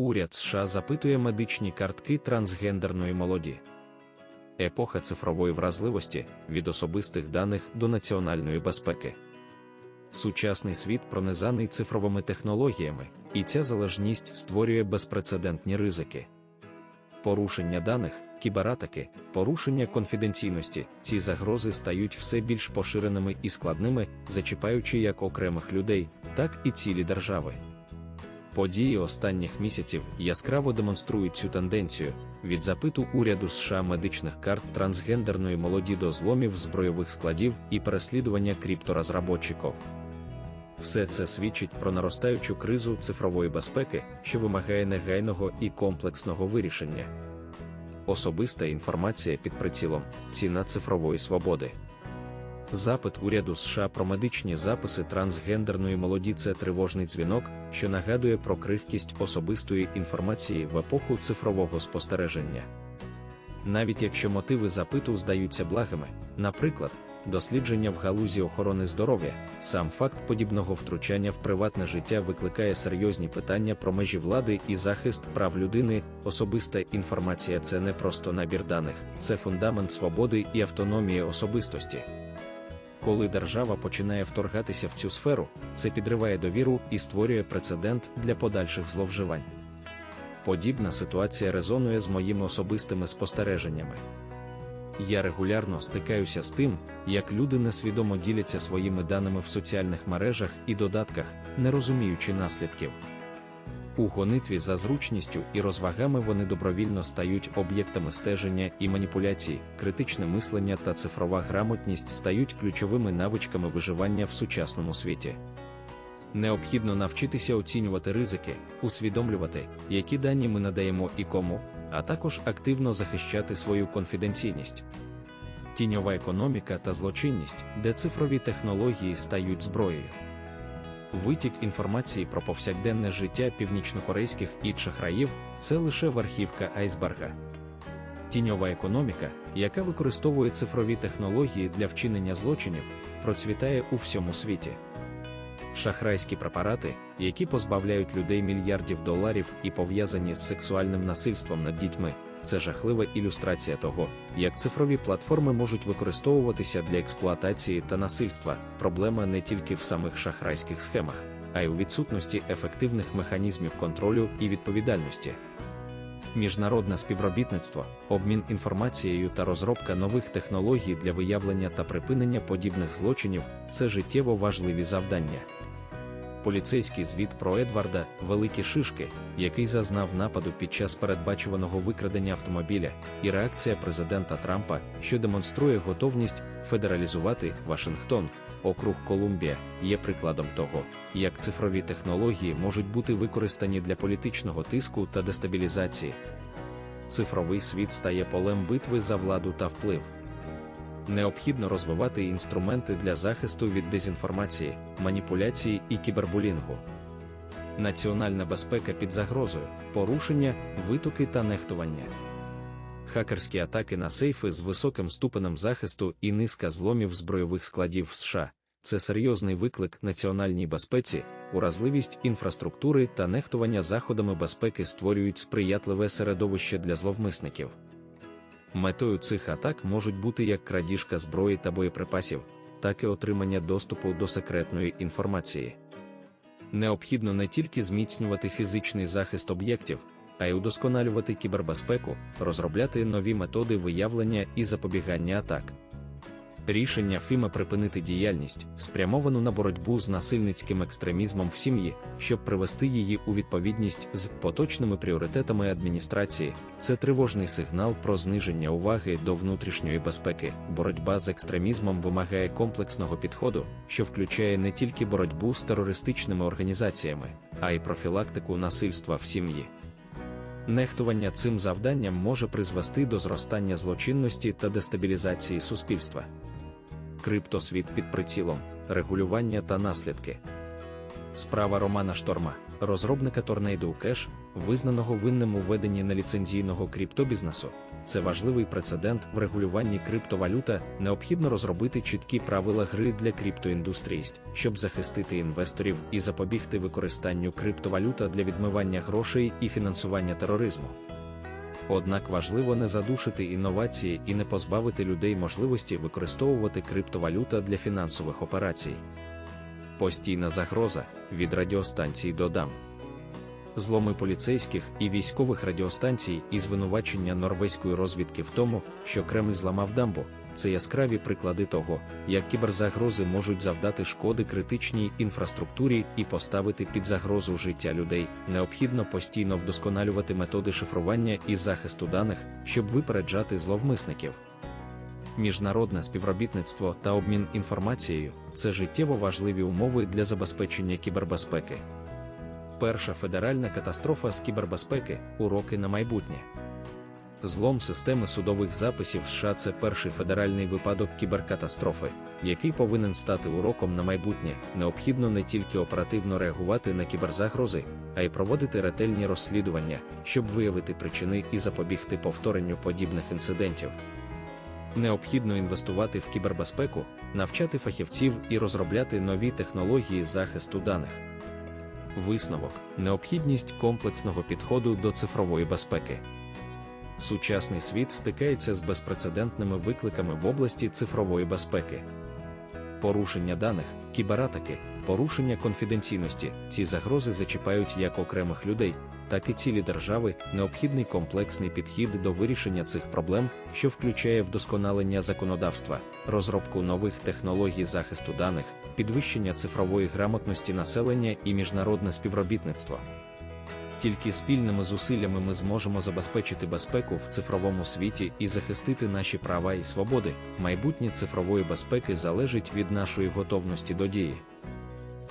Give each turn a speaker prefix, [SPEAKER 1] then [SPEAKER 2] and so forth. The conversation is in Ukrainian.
[SPEAKER 1] Уряд США запитує медичні картки трансгендерної молоді. Епоха цифрової вразливості від особистих даних до національної безпеки. Сучасний світ пронизаний цифровими технологіями, і ця залежність створює безпрецедентні ризики. Порушення даних, кібератаки, порушення конфіденційності, ці загрози стають все більш поширеними і складними, зачіпаючи як окремих людей, так і цілі держави. Події останніх місяців яскраво демонструють цю тенденцію від запиту уряду США медичних карт трансгендерної молоді до зломів збройових складів і переслідування крипторозработчиків. Все це свідчить про наростаючу кризу цифрової безпеки, що вимагає негайного і комплексного вирішення. Особиста інформація під прицілом, ціна цифрової свободи. Запит уряду США про медичні записи трансгендерної молоді це тривожний дзвінок, що нагадує про крихкість особистої інформації в епоху цифрового спостереження. Навіть якщо мотиви запиту здаються благими, наприклад, дослідження в галузі охорони здоров'я, сам факт подібного втручання в приватне життя викликає серйозні питання про межі влади і захист прав людини. Особиста інформація це не просто набір даних, це фундамент свободи і автономії особистості. Коли держава починає вторгатися в цю сферу, це підриває довіру і створює прецедент для подальших зловживань. Подібна ситуація резонує з моїми особистими спостереженнями. Я регулярно стикаюся з тим, як люди несвідомо діляться своїми даними в соціальних мережах і додатках, не розуміючи наслідків. У гонитві за зручністю і розвагами вони добровільно стають об'єктами стеження і маніпуляцій, критичне мислення та цифрова грамотність стають ключовими навичками виживання в сучасному світі. Необхідно навчитися оцінювати ризики, усвідомлювати, які дані ми надаємо і кому, а також активно захищати свою конфіденційність. Тіньова економіка та злочинність, де цифрові технології стають зброєю. Витік інформації про повсякденне життя північнокорейських і шахраїв це лише верхівка айсберга. Тіньова економіка, яка використовує цифрові технології для вчинення злочинів, процвітає у всьому світі. Шахрайські препарати, які позбавляють людей мільярдів доларів і пов'язані з сексуальним насильством над дітьми, це жахлива ілюстрація того, як цифрові платформи можуть використовуватися для експлуатації та насильства. Проблема не тільки в самих шахрайських схемах, а й у відсутності ефективних механізмів контролю і відповідальності. Міжнародне співробітництво, обмін інформацією та розробка нових технологій для виявлення та припинення подібних злочинів це життєво важливі завдання поліцейський звіт про Едварда Великі Шишки, який зазнав нападу під час передбачуваного викрадення автомобіля, і реакція президента Трампа, що демонструє готовність федералізувати Вашингтон, округ Колумбія, є прикладом того, як цифрові технології можуть бути використані для політичного тиску та дестабілізації. Цифровий світ стає полем битви за владу та вплив необхідно розвивати інструменти для захисту від дезінформації, маніпуляції і кібербулінгу. Національна безпека під загрозою, порушення, витоки та нехтування. Хакерські атаки на сейфи з високим ступенем захисту і низка зломів збройових складів США це серйозний виклик національній безпеці, уразливість інфраструктури та нехтування заходами безпеки створюють сприятливе середовище для зловмисників. Метою цих атак можуть бути як крадіжка зброї та боєприпасів, так і отримання доступу до секретної інформації. Необхідно не тільки зміцнювати фізичний захист об'єктів, а й удосконалювати кібербезпеку, розробляти нові методи виявлення і запобігання атак. Рішення ФІМа припинити діяльність, спрямовану на боротьбу з насильницьким екстремізмом в сім'ї, щоб привести її у відповідність з поточними пріоритетами адміністрації, це тривожний сигнал про зниження уваги до внутрішньої безпеки. Боротьба з екстремізмом вимагає комплексного підходу, що включає не тільки боротьбу з терористичними організаціями, а й профілактику насильства в сім'ї. Нехтування цим завданням може призвести до зростання злочинності та дестабілізації суспільства криптосвіт під прицілом, регулювання та наслідки. Справа Романа Шторма, розробника Tornado Cash, визнаного винним у веденні неліцензійного криптобізнесу. Це важливий прецедент в регулюванні криптовалюта. Необхідно розробити чіткі правила гри для криптоіндустрії, щоб захистити інвесторів і запобігти використанню криптовалюта для відмивання грошей і фінансування тероризму. Однак важливо не задушити інновації і не позбавити людей можливості використовувати криптовалюта для фінансових операцій. Постійна загроза від радіостанцій до дам. Зломи поліцейських і військових радіостанцій і звинувачення норвезької розвідки в тому, що Кремль зламав дамбу, це яскраві приклади того, як кіберзагрози можуть завдати шкоди критичній інфраструктурі і поставити під загрозу життя людей. Необхідно постійно вдосконалювати методи шифрування і захисту даних, щоб випереджати зловмисників. Міжнародне співробітництво та обмін інформацією це життєво важливі умови для забезпечення кібербезпеки. Перша федеральна катастрофа з кібербезпеки уроки на майбутнє. Злом системи судових записів США це перший федеральний випадок кіберкатастрофи, який повинен стати уроком на майбутнє. Необхідно не тільки оперативно реагувати на кіберзагрози, а й проводити ретельні розслідування, щоб виявити причини і запобігти повторенню подібних інцидентів. Необхідно інвестувати в кібербезпеку, навчати фахівців і розробляти нові технології захисту даних. Висновок необхідність комплексного підходу до цифрової безпеки. Сучасний світ стикається з безпрецедентними викликами в області цифрової безпеки. Порушення даних, кібератаки, порушення конфіденційності. Ці загрози зачіпають як окремих людей, так і цілі держави. Необхідний комплексний підхід до вирішення цих проблем, що включає вдосконалення законодавства, розробку нових технологій захисту даних, підвищення цифрової грамотності населення і міжнародне співробітництво. Тільки спільними зусиллями ми зможемо забезпечити безпеку в цифровому світі і захистити наші права і свободи. Майбутнє цифрової безпеки залежить від нашої готовності до дії.